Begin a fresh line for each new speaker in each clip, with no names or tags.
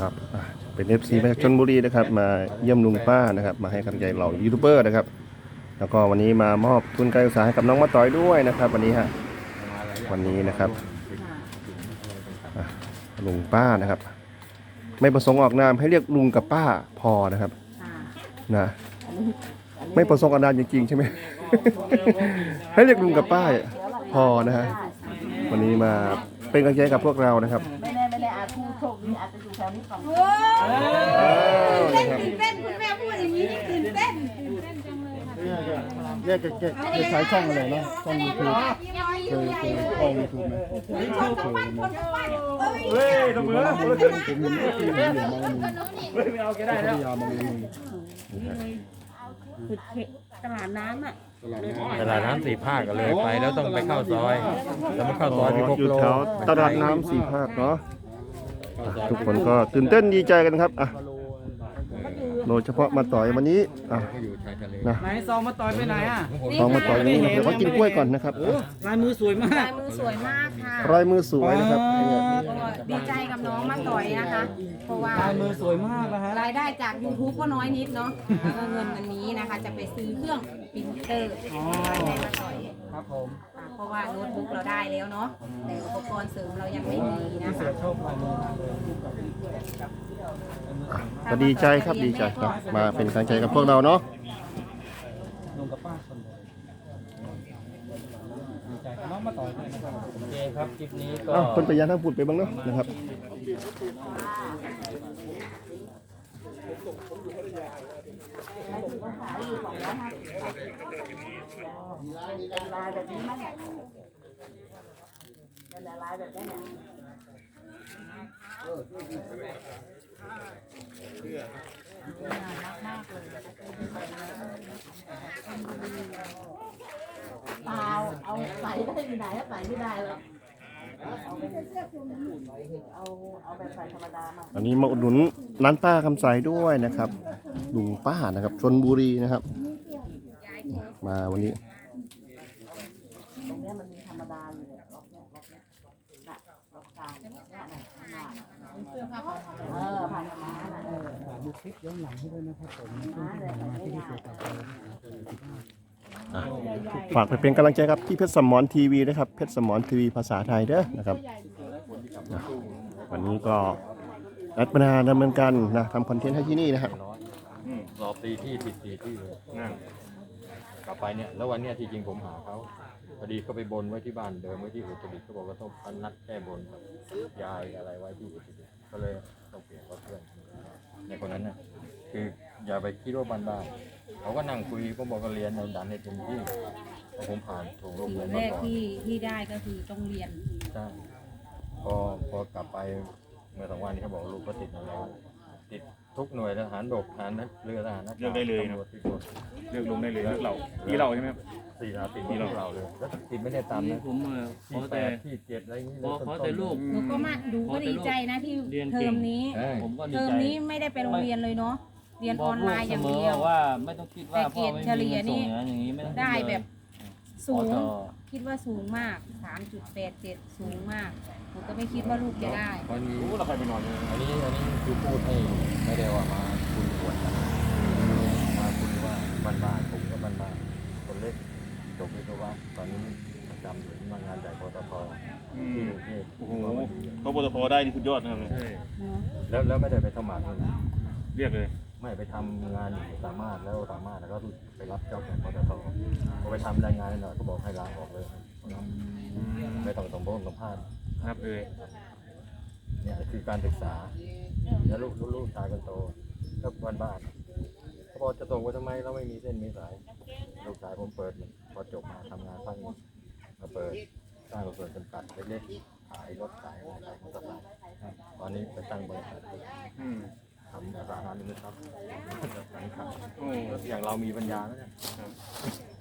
ครับเป็นเอฟซีมาจากชนบุรีนะครับ มาเยี่ยมลุงป้านะครับ มาให้กำลังใจเหล่ายูทูบเบอร์นะครับ แล้วก็วันนี้มามอบทุนการศึกษาให้กับน้องมาต่อยด้วยนะครับ วันนี้ฮะวันนี้นะครับอะลุงป้านะครับ ไม่ประสงค์ออกนามให้เรียกลุงกับป้าพอนะครับ
ค่ะ
นะไม่ประสงค์ออกนามจริงๆใช่ไหม ให้เรียกลุงกับป้าพอนะฮะวันนี้มาเป็นกำลังใจกับพวกเรานะครับ
ไม่แน่ไม่แน่อาจผู้โชคดีอาจจะอยู่แถวนี้ก่อน
อ้าวนะครับ
ตื่นเต้นคุณแม่พูดอย่างนี้นี่ตื่นเต้น
เนี่ยแกแกแกใช้ช่องอะไรเนาะช่องยูทูบเคยเคยเข้ายูทูบไหมเคยไหม
เฮ้ย
ผมเห็นผมเห็นที่ผมเห็นมาวันนึงพัทยามาวันนึง
คือตลาดน้ำอะ
ตลาดน้
ตลาดน้ำสี่ภาคกันเลยไปแล้วต้องไปเข้าซอย แล้วมาเข้าซอยพิภพ
อยู่
โล
แถวตลาดน้ำสี่ภาคเนาะอะ ทุกคนก็ตื่นเต้นดีใจกันครับอะโดยเฉพาะมาต่อยวันนี้อะ
ก็อยู่ชายทะเล
นะ
ไหนซองมาต่อยไปไหนอะ
ต้องมาต่อยนี้เดี๋ยวว่ากินกล้วยก่อนนะครับ
โอ้ลายมือสวยมาก
ลายมือสวยมากค่ะ
รอยมือสวยนะครับ
ก็ดีใจกับน้องมาต่อยนะคะ เพราะว่า
ลายมือสวยมากนะฮะ
รายได้จาก YouTube ก็น้อยนิดเนาะแล้วก็เงินวันนี้นะคะ จะไปซื้อเครื่องปรินเตอร์ให้มาต่อย
ครับผม
อะเพราะว่าโน้ตบุ๊กเราได้แล้วเนาะแต่อุปกรณ์เสริมเรายังไม่มีนะคะ
ชอบลายมือมา กเลย
ก็ดีใจครับดีใจครับ มาเป็นกำลังใจกับพวกเราเนาะ
ลงกับป้าคนเดียวดีใจน้องมาต่อยด้วยนะครับ
โอเคครับคลิปนี้ก็
อ้าวคนไปยานทั้งพูดไปบ้างเนาะนะครับ
ลายแบบนี้มั้ยเนี่ยเป็นลายแบบนี้เนี่ย เปล่าเอาใส่ได้ที่ไหนอะใส่ไม่ได้หรอกเอาเป็นเอาเอาแบบใส่ธรรมดามา
อันนี้มาอุดหนุนร้านป้าคำใสด้วยนะครับลุงป้านะครับชนบุรีนะครับ มาวันนี้
เออผ่านมาน่ะเออำ
ดูคลิปย้อนหลังให้ด้วยนะครับผม
มาเลยแบบนี้นะ
อะฝากไปเป็นกำลังใจครับที่เพชรสมอนทีวีนะครับเพชรสมอนทีวีภาษาไทยเด้อนะครับนะวันนี้ก็นัดมานาดำเนินการนะทำคอนเทนต์ให้ที่นี่นะครับ
รอตีที่ผิดตีที่เลย กลับไปเนี่ยแล้ววันเนี้ยที่จริงผมหาเขาพอดีก็ไปบนไว้ที่บ้านเดิมไว้ที่อุตรดิตถ์เขาบอกว่าต้องพันนัดแก้บนกับยายอะไรไว้ที่อุตรดิตถ์ก็เลยต้องเปลี่ยนกับเพื่อนในคนนั้นน่ะคืออย่าไปคิดว่าบ้านๆเขาก็นั่งคุยผมบอกก็เรียนในดันในเต็มที่เพราะผมผ่านถูกโรง
สิ่
เรียน
งแร
มากก่อน
ที่ที่ได้ก็คือต้องเรียน
ใช่พอพอกลับไปเมื่อสองวันนี้เขาบอกลูกก็ติดอะไรติด ทุกหน่วยทหารบกทหารเรือทหารนะ
เลือกได้เลยนะ
ตำรวจที่สุด
เลือกลงได้เลยเลือกเราที่เราใช่ไหมครับ
สี่ราติดที่เราเลยแล้วติดไม่ได้ตามนะ
ผมเออข
ที่
อ
แป
แต่
ดที่เจ็ดอะไรอย่างนี้
ขอขอแต่ลูก
หนูก็มาดูก็ดีใจนะที่
เรียน
เท
เก่
อง มนี้
เอ้ย
ผมก็ดี
เทอม
ใจ
นี้ไม่ได้ไปโรงเรียนเลยเนาะเรียนออนไลน์อย่างเดียว
สมว่าไม่ต้องคิดว่า
แต่เก
พ่อ
รด
ไม่
เฉลี่
มี
ย
เงิน
นี่
ส่งอย่างนั้นอย่างนี้ไม่ต้องคิ
ได้
เลย
แบบ สูง
ขอต่อ
คิดว่าสูงมาก 3.87 สูงมากหนูก็ไม่คิดว่าลูกจะได้
วันนี้
รู้เราใครไปนอนเลย
อันนี้อันนี้คือพูดให้ไม่ได้ว่ามาคุยอวดกันมาคุยว่าบ้านๆผมก็บ้านๆคนเล็กจบวิศวะตอนนี้ประจำอยู่ที่ทำงานใหญ่ปตทที่กรุงเทพ
โอ้โหเขาปตทได้นี่สุดยอดนะครับ
ใช่แล้วแล้วไม่ได้ไปสมัครเลยนะ
เรียกเลย
ไม่ไปทำงานอยู่สามารถแล้วสามารถแล้วก็ไปรับจ็อบของปตทพอไปทำรายงานหน่อยก็บอกให้ลาออกเลยไม่ต้องสมบูรณ์สัมภาษณ์
ครับเออ
เนี่ยคือการศึกษาแล้วลูกลูกชายคนโตก็บ้านบ้านเขาบอกจะส่งไปทำไมเราไม่มีเส้นมีสายลูกชายผมเปิดพอจบมาทำงานพักหนึ่งมาเปิดสร้างส่วนจำกัดเล็กๆขายรถขายอะไรขายมอเตอร์ไซค์ตอนนี้ไปตั้งบริษัท
อื ม
ทำอสังหาริมทรัพย์หลังขาย
โอ้
อย่างเรามีปัญญาแล้วเนี่ย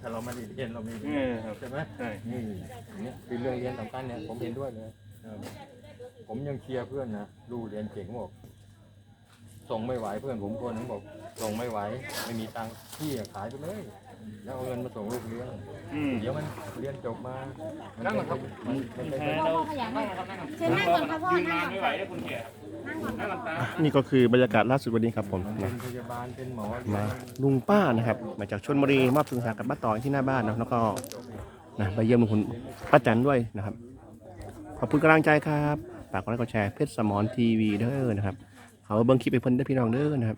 ถ้าเราไม่ได้เรียนเราไม่รู้
เออครับ
ใช่ไหม
ใช่
นี่เนี่ยคือเรื่องเรียนสำคัญเนี่ยผมเห็นด้วยเลยผมยังเชียร์เพื่อนนะลูกเรียนเก่งบอกส่งไม่ไหวเพื่อนผมคนนึงบอกส่งไม่ไหวไม่มีตังค์พี่อะขายไปเลยแล้วเอาเงินมาส่งลูกเรียน
อืม
เดี๋ยวมันเรียนจบมานั่งครับมันมันเป็น
แพ้
พ่อ
แล้ว
พ่อขยันมากเชิญนั่งก่อนค่ะพ่อนั่งก่อน
ไม่ไหวได้คนแก่
พ
อะ นี่ก็คือบรรยากาศล่าสุดวันนี้ครับผม
เป็
นะ
พยาบาลเป็นหมอ
มาลุงป้านะครับ มาจากชนบุรีมอบทุนสากับป้าต่อยที่หน้าบ้านนะแล้วก็นะไปเยี่ยมลุงคุณป้าจันด้วยนะครับ ขอบคุณกำลังใจครับฝากกดไลค์กดแชร์เพชรสมอนทีวีเด้อนะครับเขาเบิ้งคลิปไปเพิ่นได้พี่น้องเด้อนะครับ